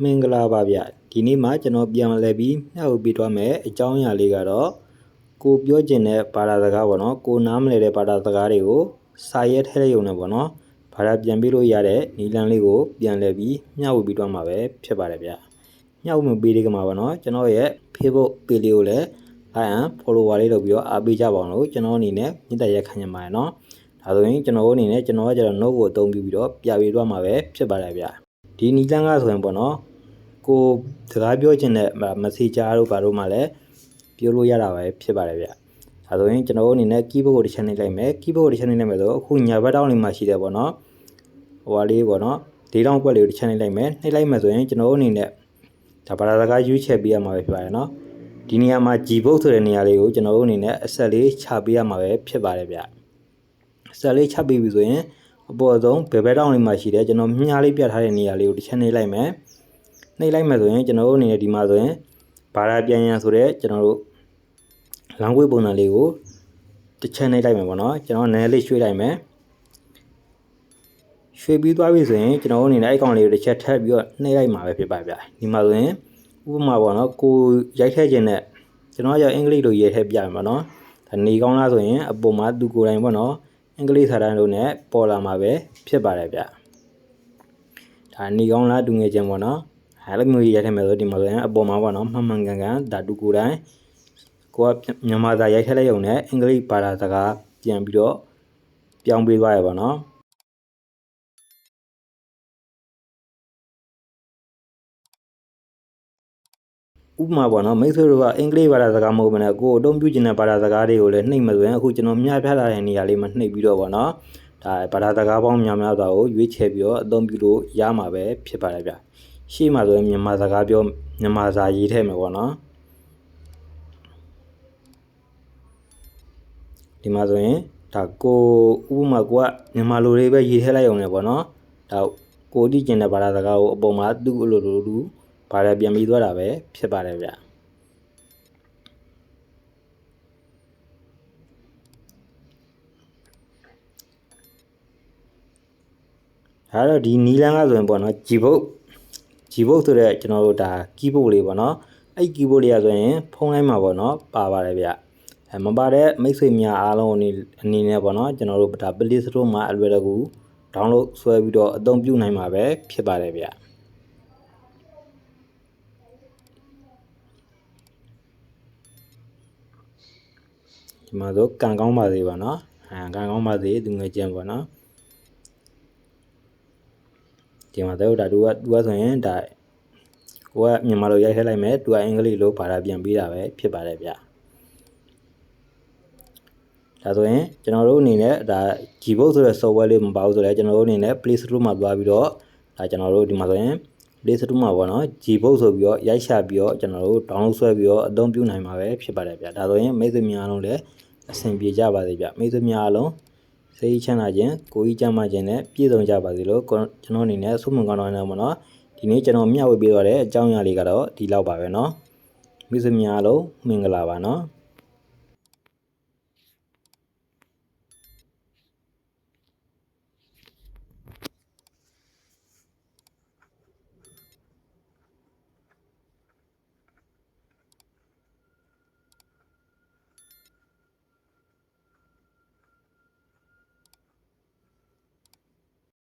မင်္ဂလာပါဗျဒီနေ့မှကျွန်တော်ပြန်လဲပြီးမျှဝေပေးသွားမယ်အကြောင်းအရာလေးကတော့ကိုပြောချင်တဲ့ဘာသာစကားပေါ့နော်ကိုနားမလည်တဲ့ဘာသာစကားတွေကိုစာရဲထဲရုံနဲ့ပေါ့နော်ဘာသာပြန်ပေးလို့ရတဲ့နီလန်လေးကိုပြန်လဲပြီးမျှဝေပေးသွားမှာပဲဖြစ်ပါတယ်ဗျမျှဝေမပေးတဲ့ကမှာပေါ့နော်ကျွန်တော်ရဲ့ Facebook page လေးကိုလည်း like and follower လေးလုပ်ပြီးတော့အားပေးကြပါအောင်လို့ကျွန်တော်အနေနဲ့မြစ်တရက်ခံရပါတယ်နော်ဒါဆိုရင်ကျွန်တော်အနေနဲ့ကျွန်တော်ကကျတော့ note ကိုအသုံးပြုပြီးတော့ပြပေးသွားမှာပဲဖြစ်ပါတယ်ဗျ ဒီနီလန်ကဆိုရင်ပေါ့နော်ကိုစကားပြောချင်တဲ့ messenger တို့ဘာလို့မှလည်းပြောလို့ရတာပဲဖြစ်ပါတယ်ဗျ။ဒါဆိုရင်ကျွန်တော်တို့အနေနဲ့ keyboard ကိုတစ်ချက်နှိပ်လိုက်မယ် keyboard ကိုတစ်ချက်နှိပ်လိုက်မယ်ဆိုအခုညာဘက်တောင်းလေးမှာရှိတယ်ပေါ့နော်။ဟိုဟာလေးပေါ့နော်။ဒေးတောင်းကွက်လေးကိုတစ်ချက်နှိပ်လိုက်မယ်နှိပ်လိုက်မယ်ဆိုရင်ကျွန်တော်တို့အနေနဲ့ဒါဘာသာစကားရွေးချယ်ပေးရမှာပဲဖြစ်ပါတယ်နော်။ဒီနေရာမှာ Gbook ဆိုတဲ့နေရာလေးကိုကျွန်တော်တို့အနေနဲ့အဆက်လေးချပေးရမှာပဲဖြစ်ပါတယ်ဗျ။အဆက်လေးချပေးပြီဆိုရင် အပေါ်ဆုံးဘယ်ဘက်တောင်းလေးမှာရှိတယ်ကျွန်တော်မြားလေးပြထားတဲ့နေရာလေးကိုတစ်ချက်နှိပ်လိုက်မယ်။နှိပ်လိုက်မယ်ဆိုရင်ကျွန်တော်တို့အနေနဲ့ဒီမှာဆိုရင်ဘာသာပြန်ရန်ဆိုတဲ့ကျွန်တော်တို့ language ပုံစံလေးကိုတစ်ချက်နှိပ်လိုက်မယ်ပေါ့နော်ကျွန်တော်နည်းလေးရွှေ့လိုက်မယ်ရွှေ့ပြီးသွားပြီဆိုရင်ကျွန်တော်တို့အနေနဲ့အဲ့ကောင်လေးကိုတစ်ချက်ထပ်ပြီးတော့နှိပ်လိုက်မှာပဲဖြစ်ပါဗျာဒီမှာဆိုရင်ဥပမာပေါ့နော်ကိုရိုက်ထည့်ခြင်းနဲ့ကျွန်တော်ကအင်္ဂလိပ်လိုရေးထည့်ပြမယ်ပေါ့နော်ဒါနေကောင်းလားဆိုရင်အပေါ်မှာသူကိုယ်တိုင်ပေါ့နော်အ င်္ဂလိပ်စာတန်းတို့နဲ့ပေါ်လာမှာပဲဖြစ်ပါတယ်ဗျဒါနေကောင်းလားတူငယ်ချင်းပေါ့နော်အဲလိုမျိုးရိုက်ထည့်မယ်ဆိုဒီမှာဆိုရင်အပေါ်မှာပေါ့နော်မှန်မှန်ကန်ကန်ဒါတူကိုယ်တိုင်ကိုကမြန်မာစာရိုက်ထည့်လိုက်ရုံနဲ့အင်္ဂလိပ်ဘာသာစကားပြန်ပြီးတော့ပြောင်းပေးသွားရပါတော့ ဥပမာပေါ့နော်မိတ်ဆွေတို့ကအင်္ဂလိပ်ဘာသာစကားမဟုတ်ဘဲနဲ့ကိုယ်အသုံးပြုချင်တဲ့ဘာသာစကားတွေကိုလည်းနှိပ်မှဆိုရင်အခုကျွန်တော်မျှပြထားတဲ့နေရာလေးမှာနှိပ်ပြီးတော့ပေါ့နော်ဒါဘာသာစကားပေါင်းများများစွာကိုရွေးချယ်ပြီးတော့အသုံးပြုလို့ရမှာပဲဖြစ်ပါတယ်ဗျရှေ့မှာဆိုရင်မြန်မာစကားပြောမြန်မာစာရေးထည့်မယ်ပေါ့နော်ဒီမှာဆိုရင်ဒါကိုဥပမာကိုကမြန်မာလိုလေးပဲရေးထည့်လိုက်အောင်လေပေါ့နော်ဒါကိုတိကျင်တဲ့ဘာသာစကားကိုအပေါ်မှာသူ့အလိုလိုလူ ဘာသာပြန်ပြီးသွားတာပဲဖြစ်ပါတယ်ဗျအဲ့တော့ဒီနီလန်းကဆိုရင်ပေါ့နော် Gbook Gbook ဆိုတဲ့ကျွန်တော်တို့ဒါ keyboard လေးပေါ့နော်အဲ့ keyboard လေးကဆိုရင်ဖုန်းလိုင်းမှာပေါ့နော်ပါပါတယ်ဗျအဲမပါတဲ့မိတ်ဆွေများအားလုံးအနေအနေနဲ့ပေါ့နော်ကျွန်တော်တို့ဒါ Play Store မှာအလွယ်တကူ download ဆွဲပြီးတော့အသုံးပြုနိုင်မှာပဲဖြစ်ပါတယ်ဗျ ဒီမှာဆိုကံကောင်းပါစေပါနော်အဲကံကောင်းပါစေသူငယ်ချင်းပေါ့နော်ဒီမှာတော့ဒါသူကသူကဆိုရင်ဒါကိုကမြန်မာလိုရိုက်ထည့်လိုက်မယ်သူကအင်္ဂလိပ်လိုဘာသာပြန်ပေးတာပဲဖြစ်ပါတယ်ဗျဒါဆိုရင်ကျွန်တော်တို့အနေနဲ့ဒါ Gbook ဆိုတဲ့ software လေးမပါဘူးဆိုတော့ကျွန်တော်တို့အနေနဲ့ Play Store မှာသွားပြီးတော့ဒါကျွန်တော်တို့ဒီမှာဆိုရင် Play Store မှာပေါ့နော် Gbook ဆိုပြီးတော့ရိုက်ရှာပြီးတော့ကျွန်တော်တို့ download ဆွဲပြီးတော့အသုံးပြုနိုင်မှာပဲဖြစ်ပါတယ်ဗျဒါဆိုရင်မိတ်ဆွေများအားလုံးလည်းအဆင်ပြေကြပါစေဗျမိတ်ဆွေများအားလုံးစိတ်ချမ်းသာခြင်းကိုယ်ကြီးကျန်းမာခြင်းနဲ့ပြည့်စုံကြပါစေလို့ကျွန်တော်အနေနဲ့ဆုမွန်ကောင်းတောင်းနေပါတော့ဒီနေ့ကျွန်တော်မျှဝေပေးသွားတဲ့အကြောင်းအရာလေးကတော့ဒီလောက်ပါပဲเนาะမိတ်ဆွေများအားလုံးမင်္ဂလာပါเนาะ